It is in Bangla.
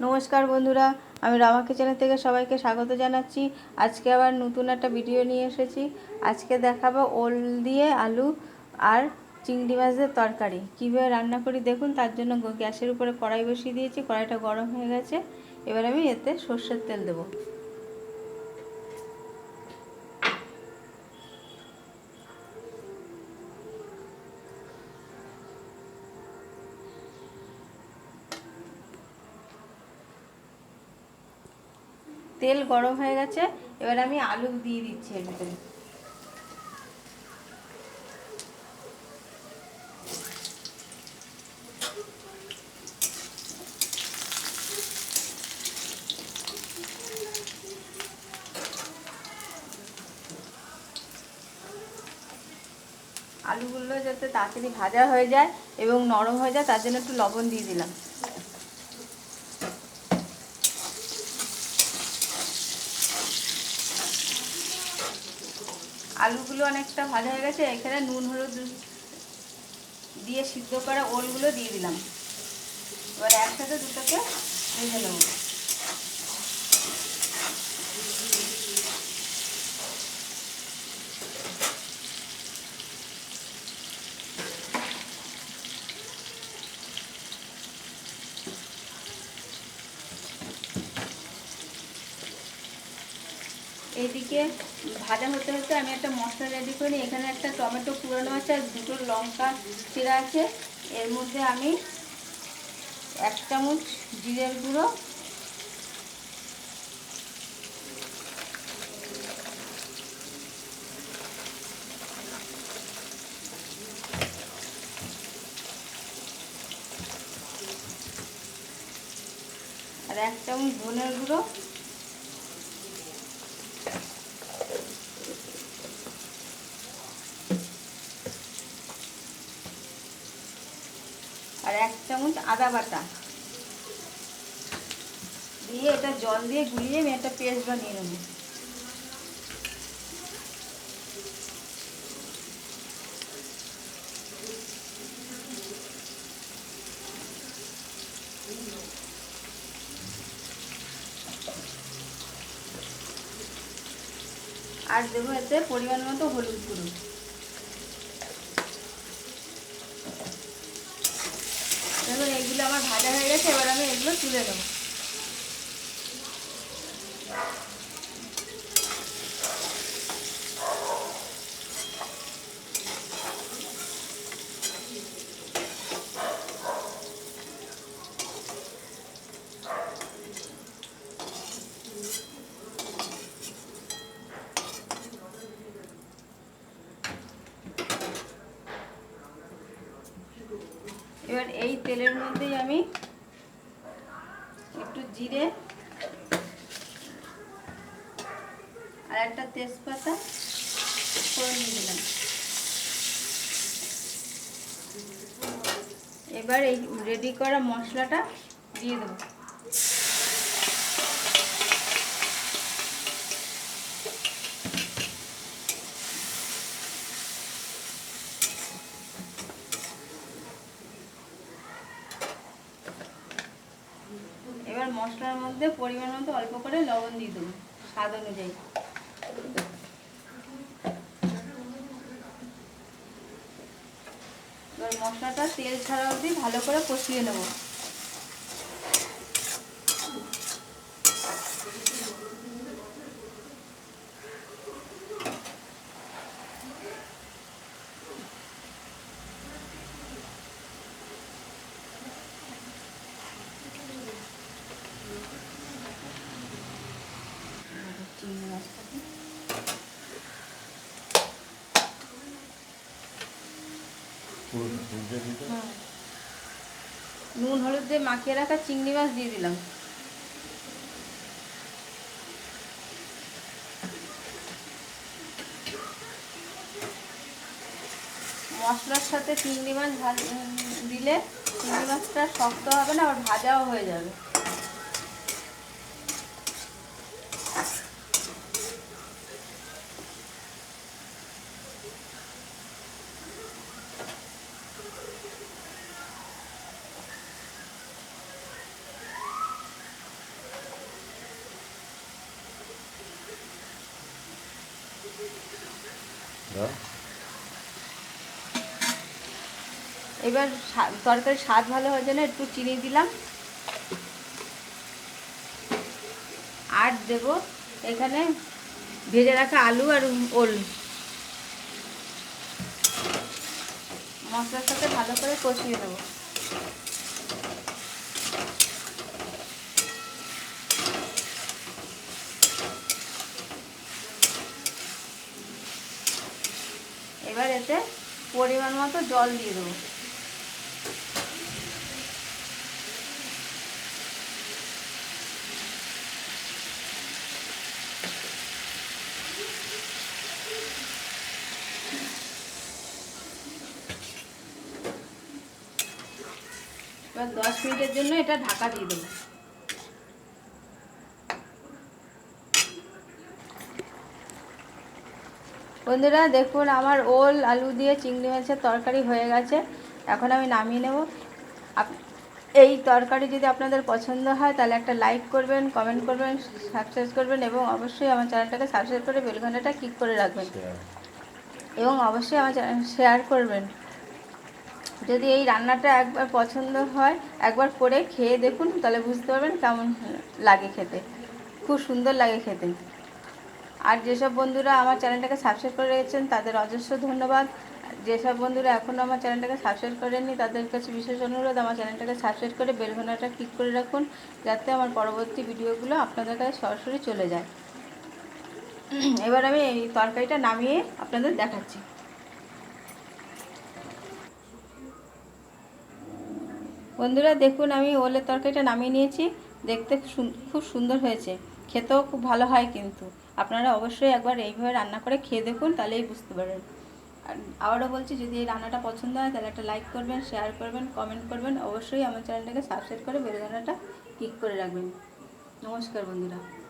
নমস্কার বন্ধুরা, আমি রামা কিচেনের থেকে সবাইকে স্বাগত জানাচ্ছি। আজকে আবার নতুন একটা ভিডিও নিয়ে এসেছি। আজকে দেখাবো ওল দিয়ে আলু আর চিংড়ি মাছের তরকারি। কীভাবে রান্না করি দেখুন, তার জন্য গ্যাসের উপরে কড়াই বসিয়ে দিয়েছি, কড়াইটা গরম হয়ে গেছে। এবার আমি এতে সর্ষের তেল দেবো। তেল গরম হয়ে গেছে, এবার আমি আলু দিয়ে দিচ্ছি এর ভিতরে। আলুগুলো যাতে তাড়াতাড়ি ভাজা হয়ে যায় এবং নরম হয়ে যায়, তার জন্য একটু লবণ দিয়ে দিলাম। আলুগুলো অনেকটা ভাজা হয়ে গেছে, এখানে নুন, হলুদ দিয়ে সিদ্ধ করা ওলগুলো দিয়ে দিলাম। এবার একসাথে দুটোকে ভেজে নেব। এইদিকে ভাজা হতে হতে আমি একটা মশলা রেডি করি এখানে একটা টমেটো পুরানো আছে আর দুটো লঙ্কা চিরা আছে। এর মধ্যে আমি এক চামচ জিরের গুঁড়ো, আর এক চামচ ধনের গুঁড়ো আর এক চামচ আদা বাটা। দিয়ে এটা জল দিয়ে গুলিয়ে আমি একটা পেস্ট বানিয়ে নেব। আর দেবো এতে পরিমাণ মতো হলুদ গুঁড়ো দেখুন এগুলো আমার ভাজা হয়ে গেছে এবার আমি এগুলো তুলে নেব। এবার এই তেলের মধ্যেই আমি একটু জিরে আর একটা তেজপাতা করে নিয়ে দিলাম এবার এই রেডি করা মশলাটা দিয়ে দেবো এবার মশলার মধ্যে পরিমাণ মতো অল্প করে লবণ দিয়ে দেবো, স্বাদ অনুযায়ী। এবার মশলাটা তেল ছাড়া অবধি ভালো করে কষিয়ে নেব। নুন হলুদ দিয়ে মাখিয়ে রাখা চিংড়ি মাছ দিয়ে দিলাম। মশলার সাথে চিংড়ি মাছ দিলে চিংড়ি মাছটা শক্ত হবে না, আবার ভাজাও হয়ে যাবে। এবার তরকারি স্বাদ ভালো হওয়ার জন্য একটু চিনি দিলাম। আর দেব এখানে ভেজে রাখা আলু আর ওল। মশলার সাথে ভালো করে কষিয়ে দেবো এবার এতে পরিমাণ মতো জল দিয়ে দেবো। এবার দশ মিনিটের জন্য এটা ঢাকা দিয়ে দেবো। বন্ধুরা দেখুন আমার ওল আলু দিয়ে চিংড়ি মাছের তরকারি হয়ে গেছে। এখন আমি নামিয়ে নেব। আপ- এই তরকারি যদি আপনাদের পছন্দ হয় তাহলে একটা লাইক করবেন কমেন্ট করবেন সাবস্ক্রাইব করবেন এবং অবশ্যই আমার চ্যানেলটাকে সাবস্ক্রাইব করে বেলঘন্টাটা ক্লিক করে রাখবেন। এবং অবশ্যই আমার চ্যানেল শেয়ার করবেন। যদি এই রান্নাটা একবার পছন্দ হয় একবার করে খেয়ে দেখুন তাহলে বুঝতে পারবেন কেমন লাগে খেতে। খুব সুন্দর লাগে খেতে। আর যেসব বন্ধুরা আমার চ্যানেলটাকে সাবস্ক্রাইব করে রেখেছেন, তাদের অজস্র ধন্যবাদ। যেসব বন্ধুরা এখনও আমার চ্যানেলটাকে সাবস্ক্রাইব করেননি, তাদের কাছে বিশেষ অনুরোধ, আমার চ্যানেলটাকে সাবস্ক্রাইব করে বেলঘন্টাটা ক্লিক করে রাখুন, যাতে আমার পরবর্তী ভিডিওগুলো আপনাদের কাছে সরাসরি চলে যায়। এবার আমি এই তরকারিটা নামিয়ে আপনাদের দেখাচ্ছি। বন্ধুরা, দেখুন, আমি ওলের তরকারিটা নামিয়ে নিয়েছি। দেখতে খুব সুন্দর হয়েছে। খেতেও খুব ভালো হয় কিন্তু। আপনারা অবশ্যই একবার এইভাবে রান্না করে খেয়ে দেখুন, তাহলেই বুঝতে পারেন আবারও বলছি, যদি এই রান্নাটা পছন্দ হয়, তাহলে একটা লাইক করবেন শেয়ার করবেন কমেন্ট করবেন। অবশ্যই আমার চ্যানেলটাকে সাবস্ক্রাইব করে বেলঘানাটা ক্লিক করে রাখবেন। নমস্কার বন্ধুরা।